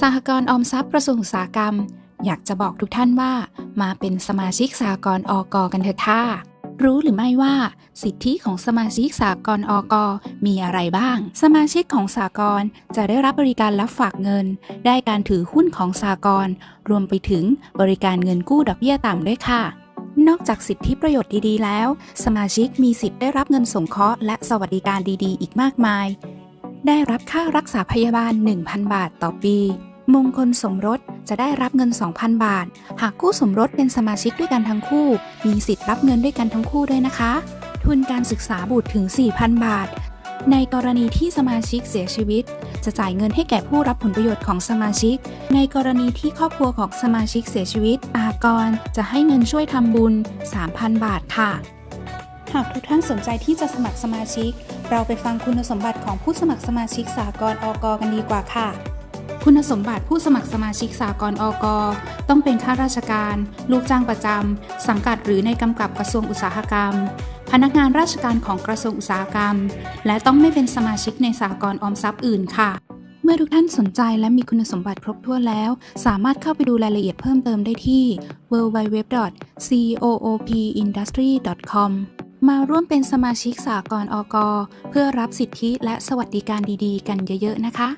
สหกรณ์ออมทรัพย์กระทรวงอุตสาหกรรม อยากจะบอกทุกท่านว่า มาเป็นสมาชิกสหกรณ์อกกันเถอะท่ารู้หรือไม่ว่า สิทธิของสมาชิกสหกรณ์อกมีอะไรบ้าง สมาชิกของสหกรณ์จะได้รับบริการรับฝากเงิน ได้การถือหุ้นของสหกรณ์รวมไปถึงบริการเงินกู้ดอกเบี้ยต่ำด้วยค่ะนอกจากสิทธิประโยชน์ดีๆ แล้ว สมาชิกมีสิทธิ์ได้รับเงินสงเคราะห์และสวัสดิการดีๆ อีกมากมาย ได้รับค่ารักษาพยาบาล 1,000 บาทต่อปี มงคลสมรสจะได้รับเงิน 2,000 บาท หากคู่สมรสเป็นสมาชิกด้วยกันทั้งคู่ มีสิทธิ์รับเงินด้วยกันทั้งคู่ด้วยนะคะ ทุนการศึกษาบุตรถึง 4,000 บาท ในกรณีที่สมาชิกเสียชีวิต จะจ่ายเงินให้แก่ผู้รับผลประโยชน์ของสมาชิก ในกรณีที่ครอบครัวของสมาชิกเสียชีวิต อากรจะให้เงินช่วยทำบุญ 3,000 บาทค่ะ หากทุกท่านสนใจที่จะสมัครสมาชิก เราไปฟังคุณสมบัติของผู้สมัครสมาชิกสากลอกกันดีกว่าค่ะ คุณสมบัติผู้สมัครสมาชิกสากลอกต้องเป็นข้าราชการ ลูกจ้างประจำ สังกัดหรือในกำกับกระทรวงอุตสาหกรรม พนักงานราชการของกระทรวงอุตสาหกรรม และต้องไม่เป็นสมาชิกในสากลออมทรัพย์อื่นค่ะเมื่อทุกท่านสนใจและมีคุณสมบัติครบถ้วนแล้ว สามารถเข้าไปดูรายละเอียดเพิ่มเติมได้ที่ www.coopindustry.com มาร่วมเป็นสมาชิกสากลอกเพื่อรับสิทธิและสวัสดิการดีๆ กันเยอะๆนะคะ